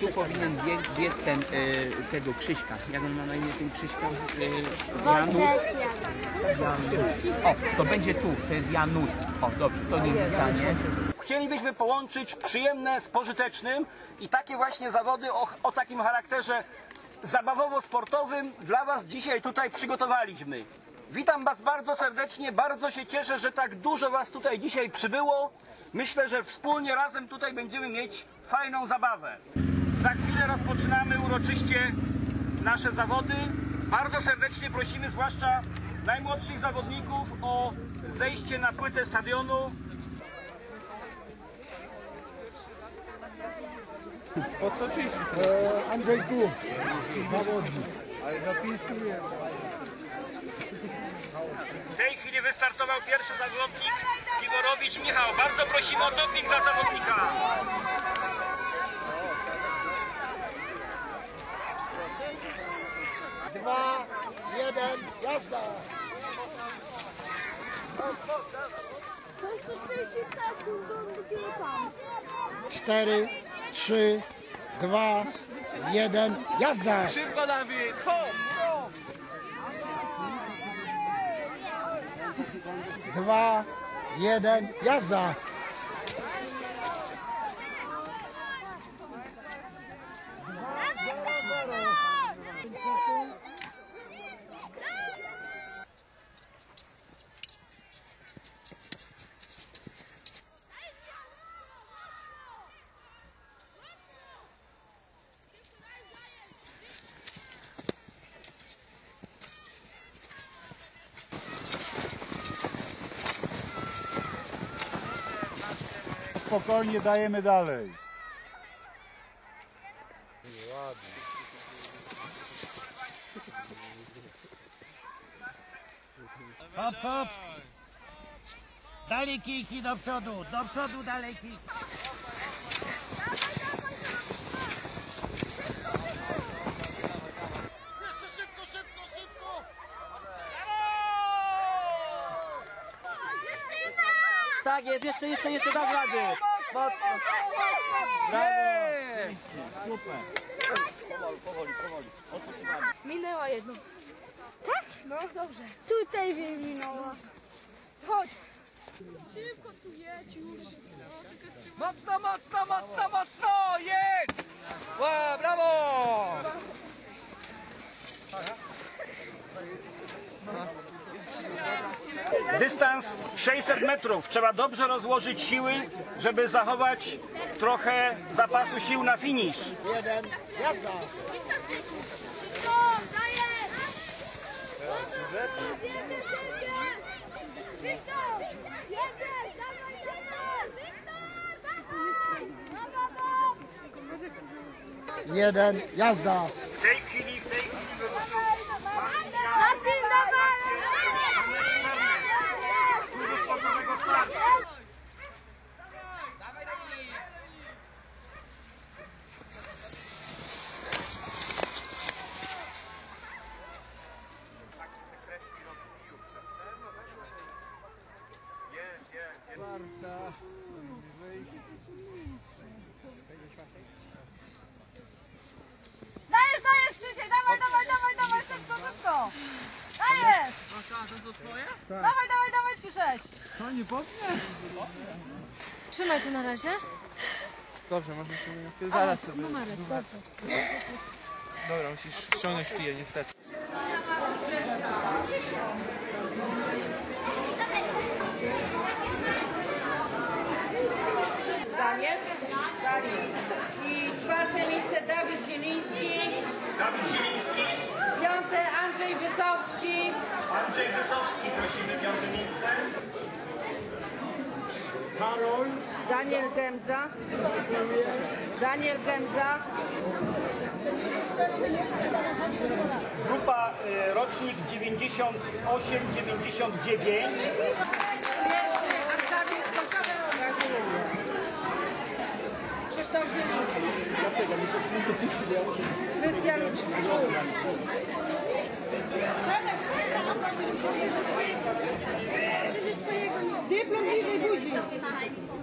Tu powinien biec, biec ten, y, tego Krzyśka. Jak on ma na imię ten Krzyśka? Y, Janus. O, to będzie tu, to jest Janus. O, dobrze, to nie zostanie. Chcielibyśmy połączyć przyjemne z pożytecznym i takie właśnie zawody o, o takim charakterze zabawowo-sportowym dla Was dzisiaj tutaj przygotowaliśmy. Witam Was bardzo serdecznie, bardzo się cieszę, że tak dużo Was tutaj dzisiaj przybyło. Myślę, że wspólnie razem tutaj będziemy mieć fajną zabawę. Za chwilę rozpoczynamy uroczyście nasze zawody. Bardzo serdecznie prosimy zwłaszcza najmłodszych zawodników o zejście na płytę stadionu. Andrzej tu, zawodnik. Ale. W tej chwili wystartował pierwszy zawodnik Piworowicz Michał. Bardzo prosimy o doping dla zawodnika. Dwa, jeden, jazda. Cztery, trzy, dwa, jeden, jazda. Szybko Dawid, hop! Dwa, jeden, jazda. Spokojnie dajemy dalej. Hop, hop. Dalej kijki do przodu, do przodu dalej kijki. Tak jest, jeszcze, jeszcze, jeszcze dasz rady. Mocno. Brawo. Super. Minęła jedno. Tak? No dobrze. Tutaj mnie minęła. Chodź. Szybko tu jedź już. Mocno, mocno, mocno, mocno! Jest! Ła, brawo! Dystans 600 metrów. Trzeba dobrze rozłożyć siły, żeby zachować trochę zapasu sił na finisz. Jeden, jazda. Wiktor, dajesz! Wiktor! Jedziesz! Dawaj, Wiktor! Wiktor! Dawaj! Brawo! Jeden, jazda. W tej chwili, w tej chwili wyruszył Marcin, dawaj! sportowego startu. Dajesz, dajesz, Krzysiek! Dawaj, dawaj, dawaj, dawaj, szybko, szybko! Dajesz! Dawaj, dawaj, dawaj, ci sześć! Co, nie potnie? Trzymaj tu na razie. Dobrze, możesz się zaraz sobie. Numerek, dobrze. Dobra, musisz ściągnąć piję, niestety. I czwarte miejsce Dawid Zieliński. Dawid Zieliński, Piąte Andrzej Wysowski. Andrzej Wysowski, prosimy piąte miejsce. Karol, Daniel Gemza. Daniel Gemza. Grupa y, rocznik 98-99. Bestial Diplomatici e bugie.